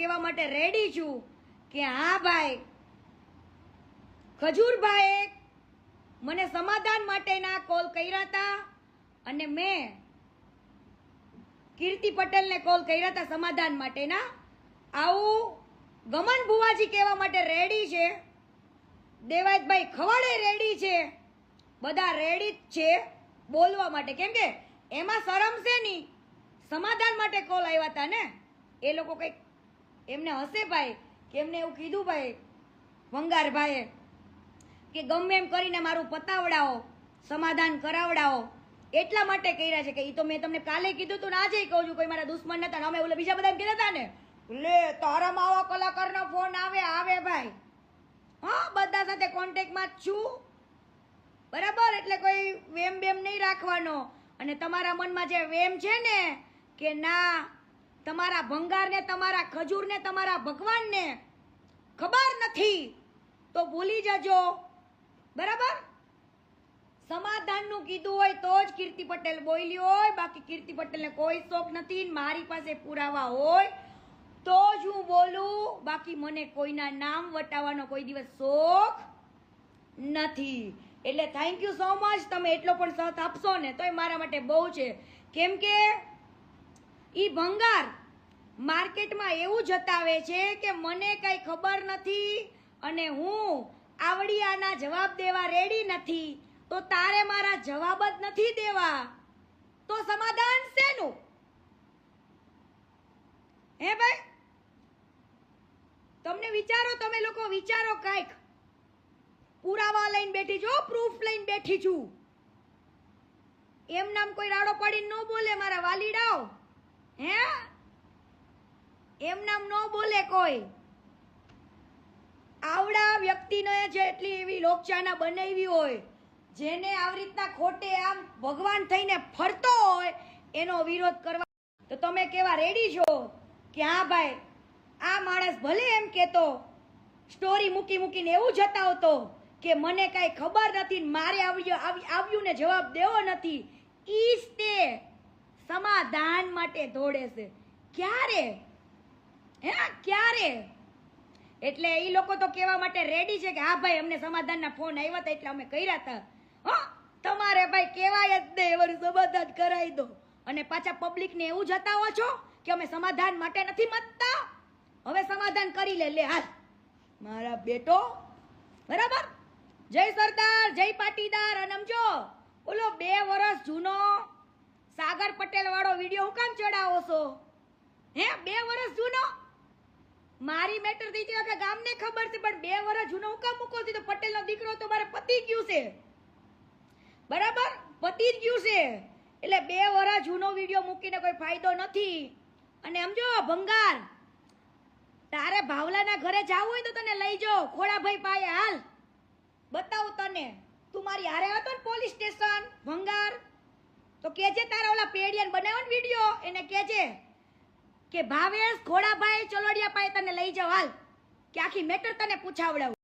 કહેવા માટે રેડી છું કે હા ભાઈ, ખજૂરભાઈએ મને સમાધાન માટેના કોલ કર્યા હતા અને મેં કીર્તિ પટેલને કોલ કર્યા હતા સમાધાન માટેના. આવું ગમન ભુવાજી કહેવા માટે રેડી છે. દેવાયતભાઈ ખવાડે રેડી છે. બધા રેડી જ છે બોલવા માટે. કેમ કે એમાં શરમ છે નહીં. સમાધાન માટે કોલ આવ્યા હતા ને. એ લોકો કંઈક એમને હશે ભાઈ કે એમને એવું કીધું ભાઈ વંગાર ભાઈએ કે ગમે એમ કરીને મારું પતાવડાવો, સમાધાન કરાવડાવો. એટલા માટે કર્યા છે કે એ તો મેં તમને કાલે કીધું તું ને આજે કહું છું, કોઈ મારા દુશ્મન નતા અમે ઓલે બીજા બધા કીધા હતા ને. લે, તારામાં આવો કલાકારનો ફોન આવે આવે ભાઈ. હા, બધા સાથે કોન્ટેક્ટમાં છું. બરાબર? એટલે કોઈ વેમ બેમ નહીં રાખવાનો. અને તમારા મનમાં જે વેમ છે ને, કે ના તમારા ભંગારને, તમારા ખજૂરને, તમારા ભગવાનને ખબર નથી, તો ભૂલી જજો. બરાબર? સમાધાનનું કીધું હોય તો જ કીર્તિ પટેલ બોલી હોય, બાકી કીર્તિ પટેલને કોઈ શોખ નથી મારી પાસે પુરાવા હોય તો જ હું બોલું. બાકી મને કોઈના નામ વટાવવાનો કોઈ દિવસ શોખ નથી. એટલે થેન્ક યુ સો મચ તમે એટલો પણ સાથ આપશો ને તો એ મારા માટે બહુ છે. કેમ કે ઈ ભંગાર માર્કેટમાં એવું જતાવે છે કે મને કંઈ ખબર નથી અને હું આવડિયાના જવાબ દેવા રેડી નથી, તો તારે મારા જવાબ જ નથી દેવા. તો સમાધાન શેનું? હે ભાઈ? તમને વિચારો, તમે લોકો વિચારો કાંઈક. પુરાવા લઈને બેઠી છું પ્રૂફ લઈને બેઠી છું. એમ નામ કોઈ રાડો પાડીને ન બોલે મારા વાલીડાઓ. હે? એમ નામ ન બોલે કોઈ. આવડા વ્યક્તિને જે એટલી એવી લોકચાના બનાવી હોય, જેને આવી રીતના ખોટે આમ ભગવાન થઈને ફરતો હોય, એનો વિરોધ કરવા. તો તમે કેવા રેડી છો કે હા ભાઈ, આ માણસ ભલે એમ કહેતો સ્ટોરી મૂકી મૂકીને એવું જતાવતો કે મને કાંઈ ખબર નથી મારે આવ્યું આવ્યું ને જવાબ દેવો નથી, ઈ તે સમાધાન માટે દોડે છે. ક્યારે? હે? ક્યારે? એટલે એ લોકો તો કહેવા માટે રેડી છે કે, હા ભાઈ, અમને સમાધાનના ફોન આવ્યા હતા એટલે અમે કર્યા હતા હા? તમારે ભાઈ કહેવાય જ નહીં એવાનું સમાધાન કરાવી દો. અને પાછા પબ્લિકને એવું જતાવો છો કે અમે સમાધાન માટે નથી મતતા હવે સમાધાન કરી લે લે, હાલ. મારા બેટો, બરાબર? જય સરદાર, જય પાટીદાર, અને ઓલો બે વર્ષ સાગર પટેલ વાળો વીડિયો હું કામ ચડાવો છો? હે, બે વર્ષ જૂનો? મારી મેટર થઈ હતી ગામને ખબર છે, પણ બે વર્ષ જૂનો હું કામ મૂકો તો પટેલનો દીકરો તો મારે પતી ગયું છે. બરાબર? પતી જ ગયું છે. એટલે બે વર્ષ જૂનો વીડિયો મૂકીને કોઈ ફાયદો નથી. અને સમજો, ભંગાર. તારે ભાવલાના ઘરે જાવું હોય તો તને લઈ જાઓ. ખોડાભાઈ પાયે હાલ. બતાવું તને. તું મારી હારે હતો ને પોલીસ સ્ટેશન. ભંગાર. તો કેજે તારા ઓલા પેડિયન બનાવ્યો ને વીડિયો એને કેજે કે, ભાવેશ, ઘોડાભાઈ ચલોડિયા પાસે તને લઈ જાવ હાલ. કે આખી મેટર તને પૂછાવડાવું.